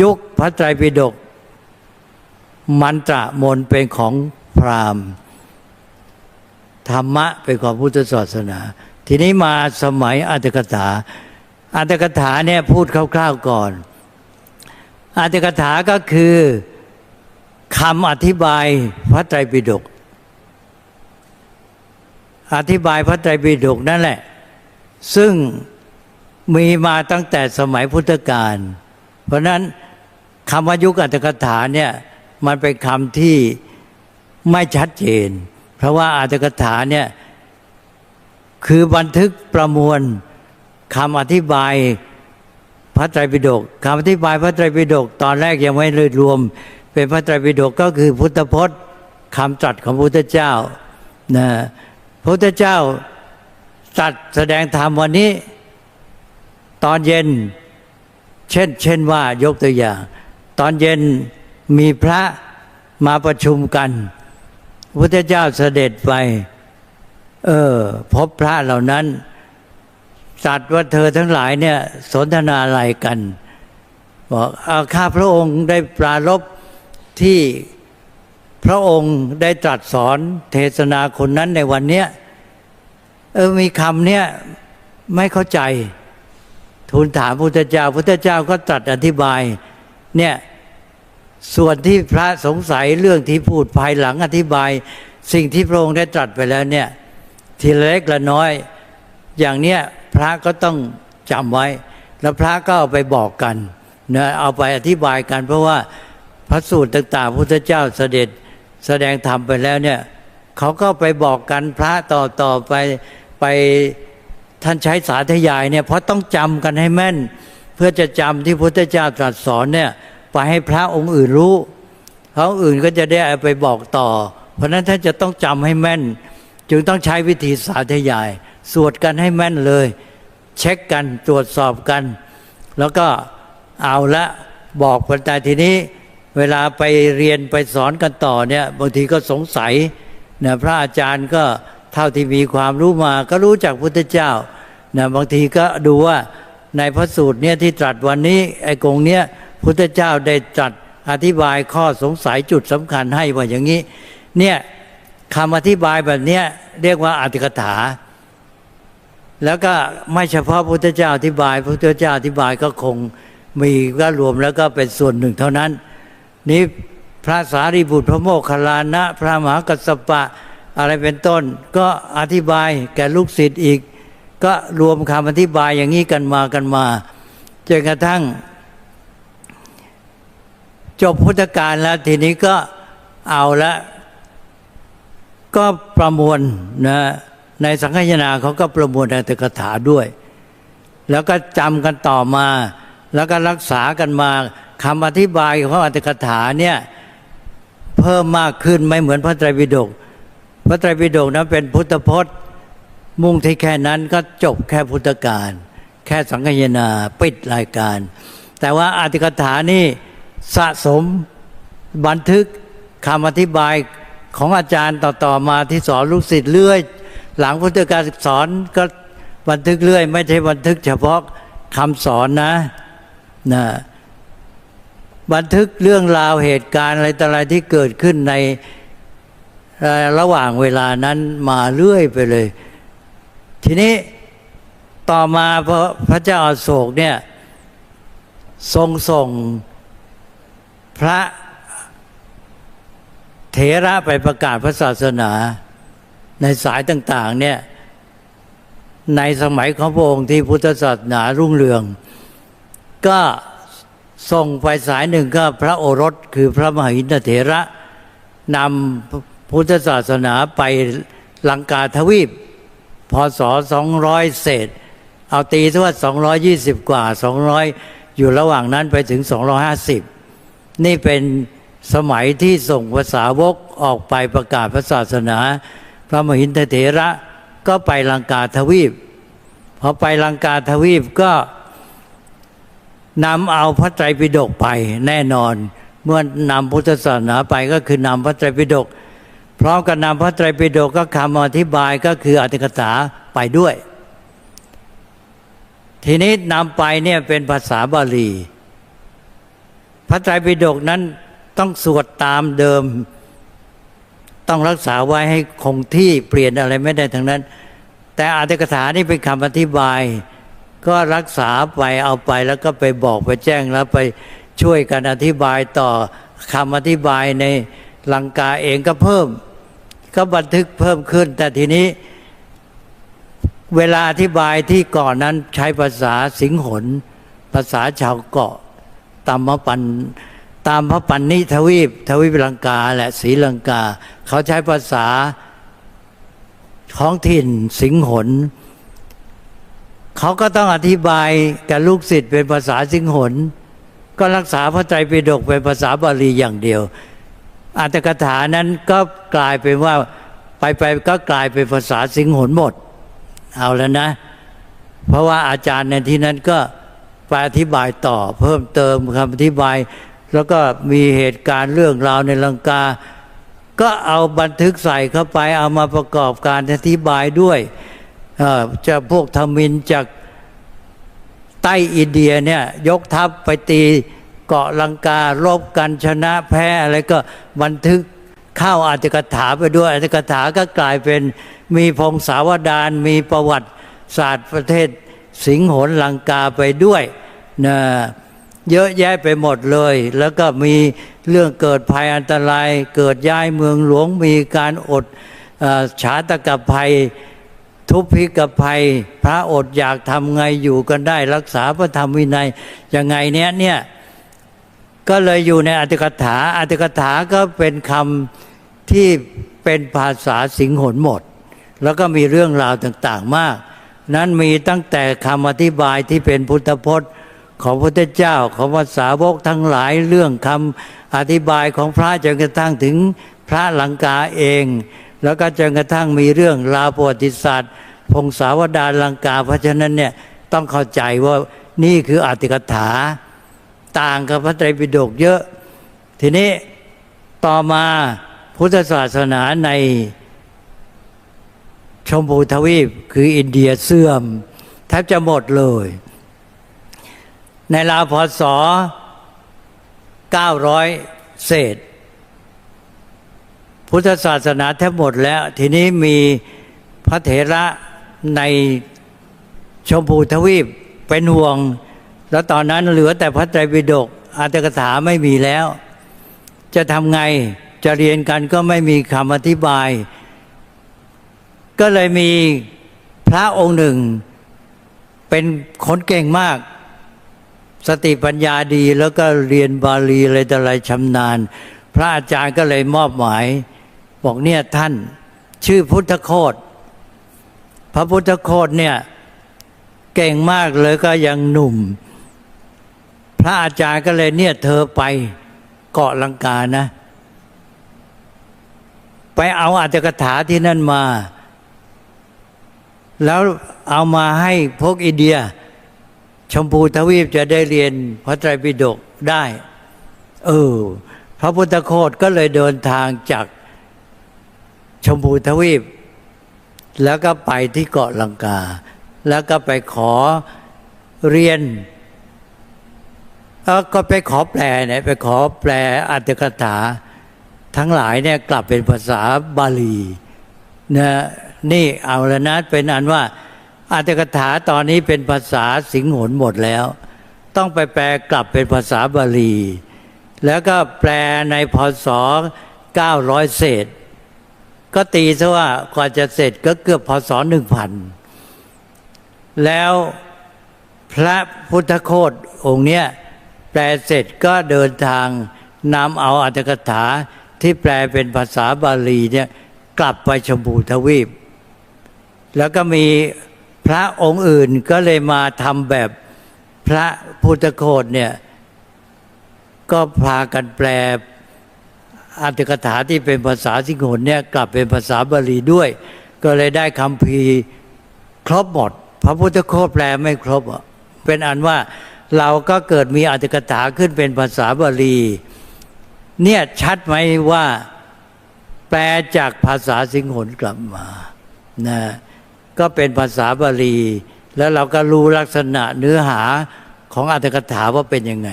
ยุคพระไตรปิฎกมันตระมนเป็นของพราหมณ์ ธรรมะเป็นของพุทธศาสนา ทีนี้มาสมัยอัตถกถาอัตถกถาเนี่ยพูดคร่าวๆก่อน อัตถกถาก็คือคำอธิบายพระไตรปิฎกอธิบายพระไตรปิฎกนั่นแหละ ซึ่งมีมาตั้งแต่สมัยพุทธกาล เพราะนั้นคำว่ายุคอัตถกถาเนี่ยมันเป็นคำที่ไม่ชัดเจน เพราะว่าอัตถกถาเนี่ยคือบันทึกประมวลคำอธิบายพระไตรปิฎกคำอธิบายพระไตรปิฎกตอนแรกยังไม่เลยรวม เป็นพระไตรปิฎกก็คือพุทธพจน์คำตรัสของพระพุทธเจ้านะพระพุทธเจ้าตรัสแสดงธรรมวันนี้ ตอนเย็น เช่น เช่นว่ายกตัวอย่าง ตอนเย็นมีพระมาประชุมกันพระพุทธเจ้าเสด็จไป เออ พบพระเหล่านั้นจัดว่าเธอทั้งหลายเนี่ย สนทนาอะไรกันบอกอาข้าพระองค์ได้ปรารบที่พระองค์ได้ตรัสสอนเทศนาคนนั้นในวันเนี้ยเออมีคำเนี้ยไม่เข้าใจ ทูลถามพุทธเจ้า พุทธเจ้าก็ตรัสอธิบาย เนี่ยส่วนที่พระสงสัยเรื่องที่พูดภายหลังอธิบาย สิ่งที่พระองค์ได้ตรัสไปแล้วเนี่ย ทีละเล็กละน้อย อย่างเนี้ยพระก็ต้องจำไว้ แล้วพระก็เอาไปบอกกันนะเอาไปอธิบายกัน เพราะว่าพระสูตรต่างๆพุทธเจ้าเสด็จแสดงธรรมไปแล้วเนี่ยเขาก็ไปบอกกันพระต่อต่อไปไป ท่านใช้สาธยายเนี่ยเพราะต้องจำกันให้แม่น เพื่อจะจำที่พุทธเจ้าตรัสสอนเนี่ยไปให้พระองค์อื่นรู้เขาอื่นก็จะได้ไปบอกต่อ เพราะฉะนั้นท่านจะต้องจำให้แม่น จึงต้องใช้วิธีสาธยาย สวดกันให้แม่นเลย เช็คกันตรวจสอบกัน แล้วก็เอาละบอกคนแต่ทีนี้เวลาไปเรียนไปสอนกันต่อเนี่ยบางทีก็สงสัยนะพระอาจารย์ก็ เท่าที่มีความรู้มาก็รู้จากพุทธเจ้านะบางทีก็ดูว่าในพระสูตรเนี่ยที่ตรัสวันนี้ไอ้กงเนี้ยพุทธเจ้าได้ตรัสอธิบายข้อสงสัยจุดสำคัญให้ว่าอย่างนี้ เนี่ยคำอธิบายแบบเนี้ยเรียกว่าอธิกถา แล้วก็ไม่เฉพาะพุทธเจ้าอธิบาย พุทธเจ้าอธิบายก็คงมีก็รวมแล้วก็เป็นส่วนหนึ่งเท่านั้น นี้พระสารีบุตรพระโมคคัลลานะ พระมหากัสสปะ อะไรเป็นต้น ก็อธิบายแก่ลูกศิษย์อีก ก็รวมคำอธิบายอย่างนี้กันมากันมาจนกระทั่ง จบพุทธกาลแล้วทีนี้ก็เอาละก็ประมวลนะในสังฆยนาเขาก็ประมวลในตกถาด้วย แล้วก็จำกันต่อมา แล้วก็รักษากันมาคำอธิบายของอัตถกถาเนี่ยเพิ่มมากขึ้นไม่เหมือนพระไตรปิฎก พระไตรปิฎกนั้นเป็นพุทธพจน์ มุ่งที่แค่นั้นก็จบแค่พุทธการ แค่สังฆยนาปิดรายการ แต่ว่าอัตถกถานี่สะสมบันทึกคำอธิบายของอาจารย์ต่อๆมาที่สอนลูกศิษย์เรื่อย หลังพุทธการสอนก็บันทึกเรื่อย ไม่ใช่บันทึกเฉพาะคำสอนนะนะบันทึกเรื่องราวเหตุการณ์อะไรต่ออะไรที่เกิดขึ้นใน ระหว่างเวลานั้นมาเรื่อยไปเลย ทีนี้ต่อมาพระพระเจ้าอาโศกเนี่ยทรงส่งพระเถระไปประกาศพระศาสนา ในสายต่าง ๆ เนี่ยในสมัยของพระองค์ที่พุทธศาสนารุ่งเรือง ก็ส่งไปสายหนึ่งก็พระโอรสคือพระมหินเถระนำ พุทธศาสนาไปลังกาทวีป พศ 200 เศษ เอาตีทว่า220 กว่า 200 อยู่ระหว่างนั้นไปถึง 250 นี่เป็นสมัยที่ส่งภาษาวกออกไปประกาศพระศาสนา พระมหินทเถระก็ไปลังกาทวีป พอไปลังกาทวีปก็นำเอาพระไตรปิฎกไปแน่นอน เมื่อนำพุทธศาสนาไปก็คือนำพระไตรปิฎก พร้อมกับนำพระไตรปิฎกก็คำอธิบายก็คืออธิกถาไปด้วย ทีนี้นำไปเนี่ยเป็นภาษาบาลี พระไตรปิฎกนั้นต้องสวดตามเดิม ต้องรักษาไว้ให้คงที่เปลี่ยนอะไรไม่ได้ทั้งนั้น แต่อาตกถานี่เป็นคำอธิบาย ก็รักษาไปเอาไปแล้วก็ไปบอกไปแจ้งแล้วไปช่วยกันอธิบายต่อคำอธิบายในลังกาเองก็เพิ่ม ก็บันทึกเพิ่มขึ้น แต่ทีนี้ เวลาอธิบายที่ก่อนนั้นใช้ภาษาสิงหน ภาษาชาวเกาะตามพระปันตามพระปันนิทวีปทวีปลังกาแหละศรีลังกา เขาใช้ภาษาท้องถิ่นสิงหน เขาก็ต้องอธิบายกับลูกศิษย์เป็นภาษาสิงหน ก็รักษาพระไตรปิฎกเป็นภาษาบาลีอย่างเดียว อัตถกถานั้นก็กลายเป็นว่าไปไปก็กลายเป็นภาษาสิงหนหมด เอาแล้วนะ เพราะว่าอาจารย์ในที่นั้นก็ไปอธิบายต่อเพิ่มเติมคำอธิบาย แล้วก็มีเหตุการณ์เรื่องราวในลังกา ก็เอาบันทึกใส่เข้าไปเอามาประกอบการอธิบายด้วยจะพวกทมินจากใต้อินเดียเนี่ยยกทัพไปตี เกาะลังการบกันชนะแพ้อะไรก็บันทึกเข้าอาจกถาไปด้วยอาจกถาก็กลายเป็นมีพงศาวดารมีประวัติศาสตร์ประเทศสิงหนลังกาไปด้วยนะเยอะแยะไปหมดเลย แล้วก็มีเรื่องเกิดภัยอันตราย เกิดย้ายเมืองหลวงมีการอดอฉาตกภัย ทุพพิกภัย พระอดอยากทำไงอยู่กันได้ รักษาพระธรรมวินัยยังไงเนี้ยเนี่ย ก็เลยอยู่ในอัตถกถาอัตถกถาก็เป็นคำที่เป็นภาษาสิงหนหมด แล้วก็มีเรื่องราวต่างๆมาก นั้นมีตั้งแต่คำอธิบายที่เป็นพุทธพจน์ของพระพุทธเจ้าของภาษาวกทั้งหลายเรื่องคำอธิบายของพระจนกระทั่งถึงพระลังกาเอง แล้วก็จนกระทั่งมีเรื่องราวประวัติศาสตร์ พงศาวดารลังกา เพราะฉะนั้นเนี่ยต้องเข้าใจว่านี่คืออัตถกถา ต่างกับพระไตรปิฎกเยอะ ทีนี้ต่อมาพุทธศาสนาในชมพูทวีปคืออินเดียเสื่อม แทบจะหมดเลย ในราวพศ900 เศษ พุทธศาสนาแทบหมดแล้ว ทีนี้มีพระเถระในชมพูทวีปเป็นห่วง แล้วตอนนั้นเหลือแต่พระไตรปิฎกอัตถกถาไม่มีแล้ว จะทำไงจะเรียนกันก็ไม่มีคำอธิบาย ก็เลยมีพระองค์หนึ่ง เป็นคนเก่งมาก สติปัญญาดีแล้วก็เรียนบาลีอะไรต่ออะไรชำนาญ พระอาจารย์ก็เลยมอบหมาย บอกเนี่ยท่านชื่อพุทธโคตพระพุทธโคตเนี่ยเก่งมากเลยก็ยังหนุ่ม พระอาจารย์ก็เลยเนี่ยเธอไปเกาะลังกานะ ไปเอาอัตถกถาที่นั่นมา แล้วเอามาให้พวกอินเดีย ชมพูทวีปจะได้เรียนพระไตรปิฎกได้ เออ พระพุทธโคตก็เลยเดินทางจากชมพูทวีป แล้วก็ไปที่เกาะลังกา แล้วก็ไปขอเรียน อก็ไปขอแปลเนี่ยไปขอแปลอัตถกถา ทั้งหลายเนี่ยกลับเป็นภาษาบาลีนะนี่เอาแล้วนะเป็นอันว่าอัตถกถาตอนนี้เป็นภาษาสิงหนหมดแล้ว ต้องไปแปลกลับเป็นภาษาบาลี แล้วก็แปลในพศ900 เศษ ก็ตีซะว่ากว่าจะเสร็จก็เกือบพศหนึ่งพันแล้วพระพุทธโคตองค์เนี้ย แปลเสร็จก็เดินทางนำเอาอัตถกถาที่แปลเป็นภาษาบาลีเนี่ยกลับไปชมพูทวีป แล้วก็มีพระองค์อื่นก็เลยมาทำแบบพระพุทธโคตเนี่ยก็พากันแปลอัตถกถาที่เป็นภาษาสิงหนเนี่ยกลับเป็นภาษาบาลีด้วย ก็เลยได้คำพีครบหมด พระพุทธโคตแปลไม่ครบอะเป็นอันว่า เราก็เกิดมีอัตถกถาขึ้นเป็นภาษาบาลี เนี่ยชัดไหมว่าแปลจากภาษาสิงหนกลับมานะก็เป็นภาษาบาลี แล้วเราก็รู้ลักษณะเนื้อหาของอัตถกถาว่าเป็นยังไง